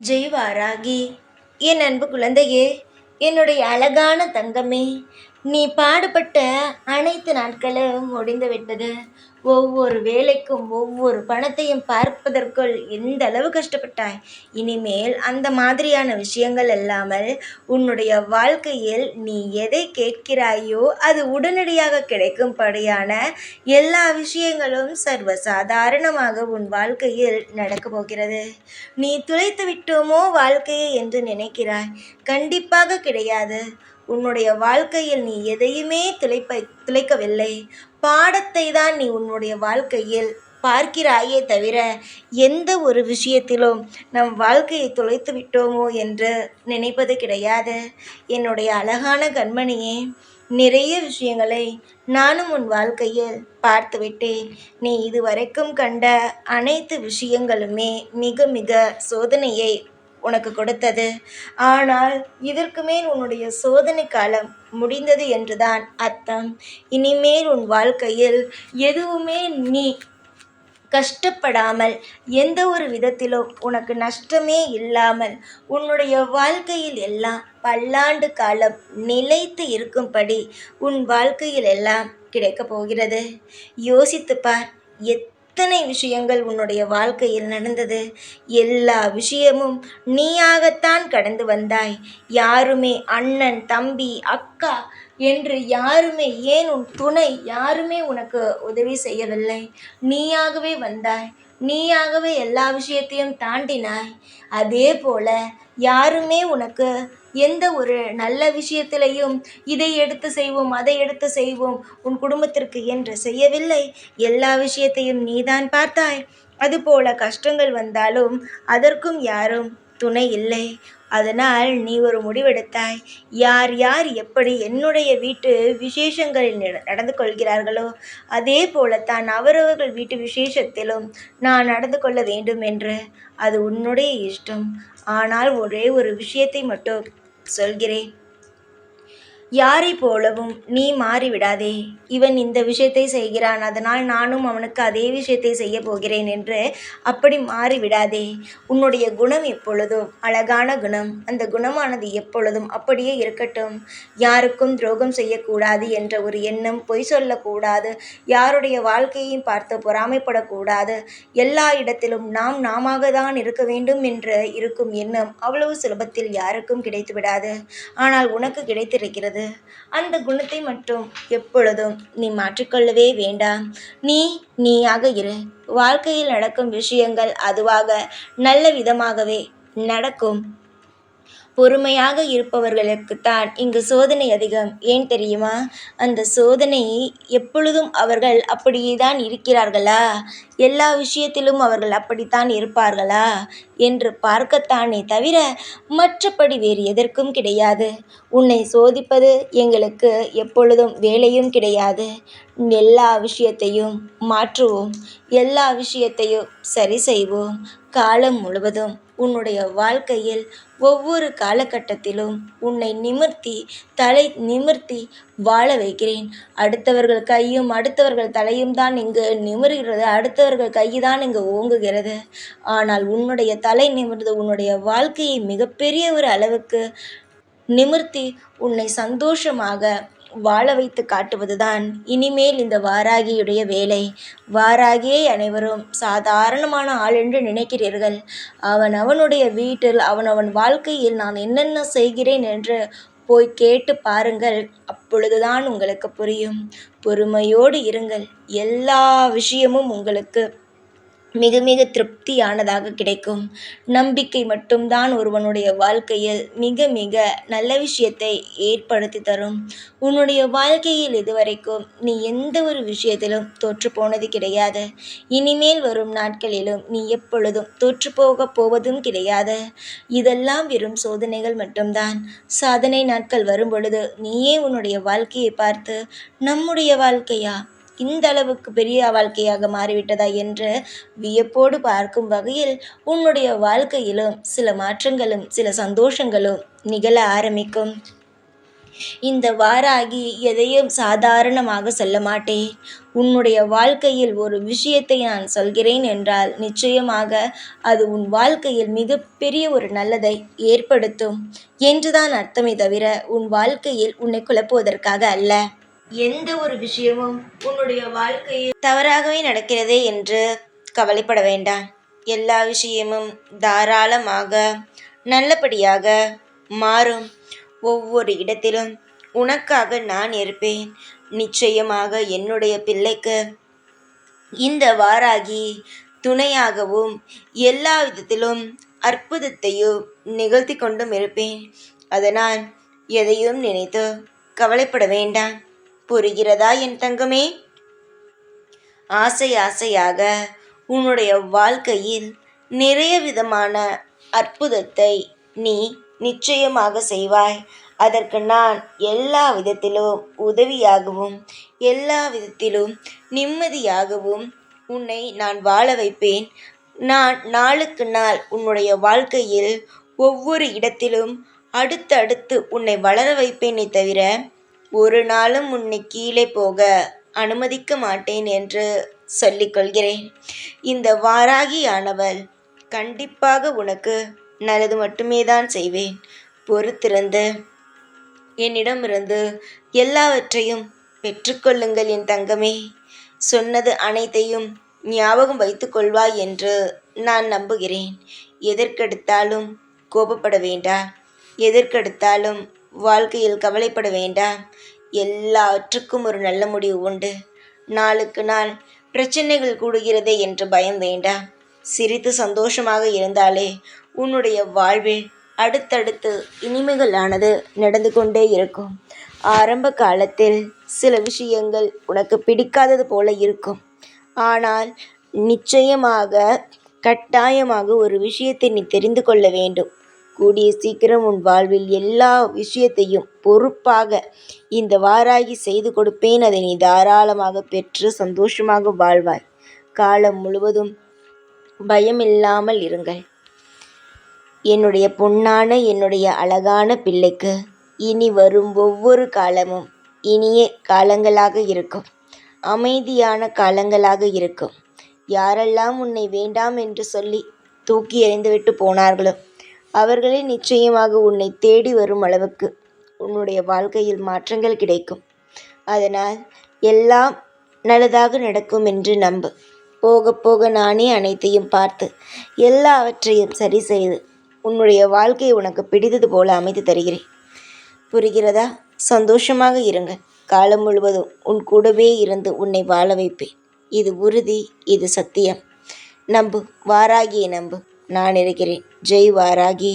ஜெய் வாராகி என் அன்பு குழந்தையே என்னுடைய அழகான தங்கமே நீ பாடுபட்ட அனைத்து நாட்களும் முடிந்து விட்டது. ஒவ்வொரு வேலைக்கும் ஒவ்வொரு பணத்தையும் பார்ப்பதற்குள் எந்த அளவு கஷ்டப்பட்டாய்? இனிமேல் அந்த மாதிரியான விஷயங்கள் இல்லாமல் உன்னுடைய வாழ்க்கையில் நீ எதை கேட்கிறாயோ அது உடனடியாக கிடைக்கும்படியான எல்லா விஷயங்களும் சர்வ சாதாரணமாக உன் வாழ்க்கையில் நடக்கப் போகிறது. நீ துளைத்து விட்டோமோ வாழ்க்கையை என்று நினைக்கிறாய். கண்டிப்பாக கிடையாது. உன்னுடைய வாழ்க்கையில் நீ எதையுமே திளைப்ப திளைக்கவில்லை. பாடத்தை தான் நீ உன்னுடைய வாழ்க்கையில் பார்க்கிறாயே தவிர எந்த ஒரு விஷயத்திலும் நம் வாழ்க்கையை தொலைத்து விட்டோமோ என்று நினைப்பது கிடையாது. என்னுடைய அழகான கண்மணியே நிறைய விஷயங்களை நானும் உன் வாழ்க்கையில் பார்த்துவிட்டேன் நீ இதுவரைக்கும் கண்ட அனைத்து விஷயங்களுமே மிக மிக சோதனையை உனக்கு கொடுத்தது. ஆனால் இதற்கு மேல் உன்னுடைய சோதனை காலம் முடிந்தது என்றுதான் அர்த்தம். இனிமேல் உன் வாழ்க்கையில் எதுவுமே நீ கஷ்டப்படாமல் எந்த ஒரு விதத்திலும் உனக்கு நஷ்டமே இல்லாமல் உன்னுடைய வாழ்க்கையில் எல்லாம் பல்லாண்டு காலம் நிலைத்து இருக்கும்படி உன் வாழ்க்கையில் எல்லாம் கிடைக்கப் போகிறது. யோசித்துப்பார் எத் எத்தனை விஷயங்கள் உன்னுடைய வாழ்க்கையில் நடந்தது? எல்லா விஷயமும் நீயாகத்தான் கடந்து வந்தாய். யாருமே அண்ணன் தம்பி அக்கா என்று யாருமே ஏன் உன் துணை யாருமே உனக்கு உதவி செய்யவில்லை? நீயாகவே வந்தாய். நீயாகவே எல்லா விஷயத்தையும் தாண்டினாய். அதே போல யாருமே உனக்கு எந்த ஒரு நல்ல விஷயத்திலையும் இதை எடுத்து செய்வோம் அதை எடுத்து செய்வோம் உன் குடும்பத்திற்கு என்று செய்யவில்லை. எல்லா விஷயத்தையும் நீதான் பார்த்தாய். அதுபோல கஷ்டங்கள் வந்தாலும் அதற்கும் யாரும் துணை இல்லை. அதனால் நீ ஒரு முடிவெடுத்தாய். யார் யார் எப்படி என்னுடைய வீட்டு விசேஷங்களில் நடந்து கொள்கிறார்களோ அதே போலத்தான் அவரவர்கள் வீட்டு விசேஷத்திலும் நான் நடந்து கொள்ள வேண்டும் என்று. அது உன்னுடைய இஷ்டம். ஆனால் ஒரே ஒரு விஷயத்தை மட்டும் சொல்கிறேன். யாரை போலவும் நீ மாறிவிடாதே. இவன் இந்த விஷயத்தை செய்கிறான். அதனால் நானும் அவனுக்கு அதே விஷயத்தை செய்ய போகிறேன் என்று அப்படி மாறிவிடாதே. உன்னுடைய குணம் எப்பொழுதும் அழகான குணம். அந்த குணமானது எப்பொழுதும் அப்படியே இருக்கட்டும். யாருக்கும் துரோகம் செய்யக்கூடாது என்ற ஒரு எண்ணம் பொய் சொல்லக்கூடாது. யாருடைய வாழ்க்கையையும் பார்த்து பொறாமைப்படக்கூடாது. எல்லா இடத்திலும் நாம் நாம தான் இருக்க வேண்டும் என்று இருக்கும் எண்ணம் அவ்வளவு சுலபத்தில் யாருக்கும் கிடைத்து விடாது ஆனால் உனக்கு கிடைத்திருக்கிறது அந்த குணத்தை மட்டும் எப்பொழுதும் நீ மாற்றிக்கொள்ளவே வேண்டாம். நீ நீயாக இரு. வாழ்க்கையில் நடக்கும் விஷயங்கள் அதுவாக நல்ல விதமாகவே நடக்கும். பொறுமையாக இருப்பவர்களுக்குத்தான் இங்கு சோதனை அதிகம். ஏன் தெரியுமா? அந்த சோதனை எப்பொழுதும் அவர்கள் அப்படியே தான் இருக்கிறார்களா? எல்லா விஷயத்திலும் அவர்கள் அப்படித்தான் இருப்பார்களா? என்று பார்க்கத்தானே தவிர மற்றபடி வேறு எதற்கும் கிடையாது. உன்னை சோதிப்பது எங்களுக்கு எப்பொழுதும் வேலையும் கிடையாது. எல்லா விஷயத்தையும் மாற்றுவோம். எல்லா விஷயத்தையும் சரி செய்வோம். காலம் முழுவதும் உன்னுடைய வாழ்க்கையில் ஒவ்வொரு காலகட்டத்திலும் உன்னை நிமிர்த்தி தலை நிமிர்த்தி வாழ வைக்கிறேன். அடுத்தவர்கள் கையும் அடுத்தவர்கள் தலையும் தான் இங்கு நிமிர்கிறது. அடுத்தவர்கள் கை தான் இங்கு ஓங்குகிறது. ஆனால் உன்னுடைய தலை நிமிர்ந்து உன்னுடைய வாழ்க்கையை மிகப்பெரிய ஒரு அளவுக்கு நிமிர்த்தி உன்னை சந்தோஷமாக வாழ வைத்து காட்டுவதுதான் இனிமேல் இந்த வாராகியுடைய வேலை. வாராகியை அனைவரும் சாதாரணமான ஆள் என்று நினைக்கிறீர்கள். அவன் அவனுடைய வீட்டில் அவன் அவன் வாழ்க்கையில் நான் என்னென்ன செய்கிறேன் என்று போய் கேட்டு பாருங்கள். அப்பொழுதுதான் உங்களுக்கு புரியும். பொறுமையோடு இருங்கள். எல்லா விஷயமும் உங்களுக்கு மிக மிக திருப்தியானதாக கிடைக்கும். நம்பிக்கை மட்டும்தான் ஒருவனுடைய வாழ்க்கையில் மிக மிக நல்ல விஷயத்தை ஏற்படுத்தி தரும். உன்னுடைய வாழ்க்கையில் இதுவரைக்கும் நீ எந்த ஒரு விஷயத்திலும் தோற்று போனது கிடையாது. இனிமேல் வரும் நாட்களிலும் நீ எப்பொழுதும் தோற்று போக போவதும் கிடையாது. இதெல்லாம் வெறும் சோதனைகள் மட்டும்தான். சாதனை நாட்கள் வரும் பொழுது நீயே உன்னுடைய வாழ்க்கையை பார்த்து நம்முடைய வாழ்க்கையா? இந்த அளவுக்கு பெரிய வாழ்க்கையாக மாறிவிட்டதா என்று வியப்போடு பார்க்கும் வகையில் உன்னுடைய வாழ்க்கையிலும் சில மாற்றங்களும் சில சந்தோஷங்களும் நிகழ ஆரம்பிக்கும். இந்த வாராகி எதையும் சாதாரணமாக சொல்ல மாட்டேன். உன்னுடைய வாழ்க்கையில் ஒரு விஷயத்தை நான் சொல்கிறேன் என்றால் நிச்சயமாக அது உன் வாழ்க்கையில் மிகப்பெரிய ஒரு நல்லதை ஏற்படுத்தும். என்றுதான் அர்த்தமே தவிர உன் வாழ்க்கையில் உன்னை குழப்புவதற்காக அல்ல. எந்த ஒரு விஷயமும் உன்னுடைய வாழ்க்கையில் தவறாகவே நடக்கிறதே என்று கவலைப்பட வேண்டாம். எல்லா விஷயமும் தாராளமாக நல்லபடியாக மாறும். ஒவ்வொரு இடத்திலும் உனக்காக நான் இருப்பேன். நிச்சயமாக என்னுடைய பிள்ளைக்கு இந்த வாராகி துணையாகவும் எல்லா விதத்திலும் அற்புதத்தையும் நிகழ்த்தி கொண்டும் இருப்பேன். அதனால் எதையும் நினைத்து கவலைப்பட வேண்டாம். புரிகிறதா என் தங்கமே? ஆசை ஆசையாக உன்னுடைய வாழ்க்கையில் நிறைய விதமான அற்புதத்தை நீ நிச்சயமாக செய்வாய். அதற்கு நான் எல்லா விதத்திலும் உதவியாகவும் எல்லா விதத்திலும் நிம்மதியாகவும் உன்னை நான் வாழ வைப்பேன். நான் நாளுக்கு நாள் உன்னுடைய வாழ்க்கையில் ஒவ்வொரு இடத்திலும் அடுத்தடுத்து உன்னை வளர வைப்பேனே தவிர ஒரு நாளும் உன்னை கீழே போக அனுமதிக்க மாட்டேன் என்று சொல்லிக்கொள்கிறேன் இந்த வாராகியானவள் கண்டிப்பாக உனக்கு நல்லது மட்டுமே தான் செய்வேன். பொறுத்திருந்து என்னிடமிருந்து எல்லாவற்றையும் பெற்றுக்கொள்ளுங்கள் என் தங்கமே. சொன்னது அனைத்தையும் ஞாபகம் வைத்துக்கொள்வாய் என்று நான் நம்புகிறேன். எதற்கெடுத்தாலும் கோபப்பட வேண்டா. எதற்கெடுத்தாலும் வாழ்க்கையில் கவலைப்பட வேண்டாம். எல்லாவற்றுக்கும் ஒரு நல்ல முடிவு உண்டு. நாளுக்கு நாள் பிரச்சனைகள் கூடுகிறதே என்று பயம் வேண்டாம். சிரித்து சந்தோஷமாக இருந்தாலே உன்னுடைய வாழ்வில் அடுத்தடுத்து இனிமைகளானது நடந்து கொண்டே இருக்கும். ஆரம்ப காலத்தில் சில விஷயங்கள் உனக்கு பிடிக்காதது போல இருக்கும். ஆனால் நிச்சயமாக கட்டாயமாக ஒரு விஷயத்தை நீ தெரிந்து கொள்ள வேண்டும். கூடிய சீக்கிரம் உன் வாழ்வில் எல்லா விஷயத்தையும் பொறுப்பாக இந்த வாராகி செய்து கொடுப்பேன். அதை நீ தாராளமாக பெற்று சந்தோஷமாக வாழ்வாய். காலம் முழுவதும் பயமில்லாமல் இருங்கள். என்னுடைய பொன்னான என்னுடைய அழகான பிள்ளைக்கு இனி வரும் ஒவ்வொரு காலமும் இனிய காலங்களாக இருக்கும். அமைதியான காலங்களாக இருக்கும். யாரெல்லாம் உன்னை வேண்டாம் என்று சொல்லி தூக்கி எறிந்துவிட்டு போனார்களோ அவர்களே நிச்சயமாக உன்னை தேடி வரும் அளவுக்கு உன்னுடைய வாழ்க்கையில் மாற்றங்கள் கிடைக்கும். அதனால் எல்லாம் நல்லதாக நடக்கும் என்று நம்பு. போக போக நானே அனைத்தையும் பார்த்து எல்லாவற்றையும் சரி செய்து உன்னுடைய வாழ்க்கையை உனக்கு பிடித்தது போல அமைத்து தருகிறேன். புரிகிறதா? சந்தோஷமாக இருங்கள். காலம் முழுவதும் உன் கூடவே இருந்து உன்னை வாழ வைப்பேன். இது உறுதி இது சத்தியம். நம்பு வாராகிய நம்பு. நான் இருக்கிறேன். ஜெய் வாராகி.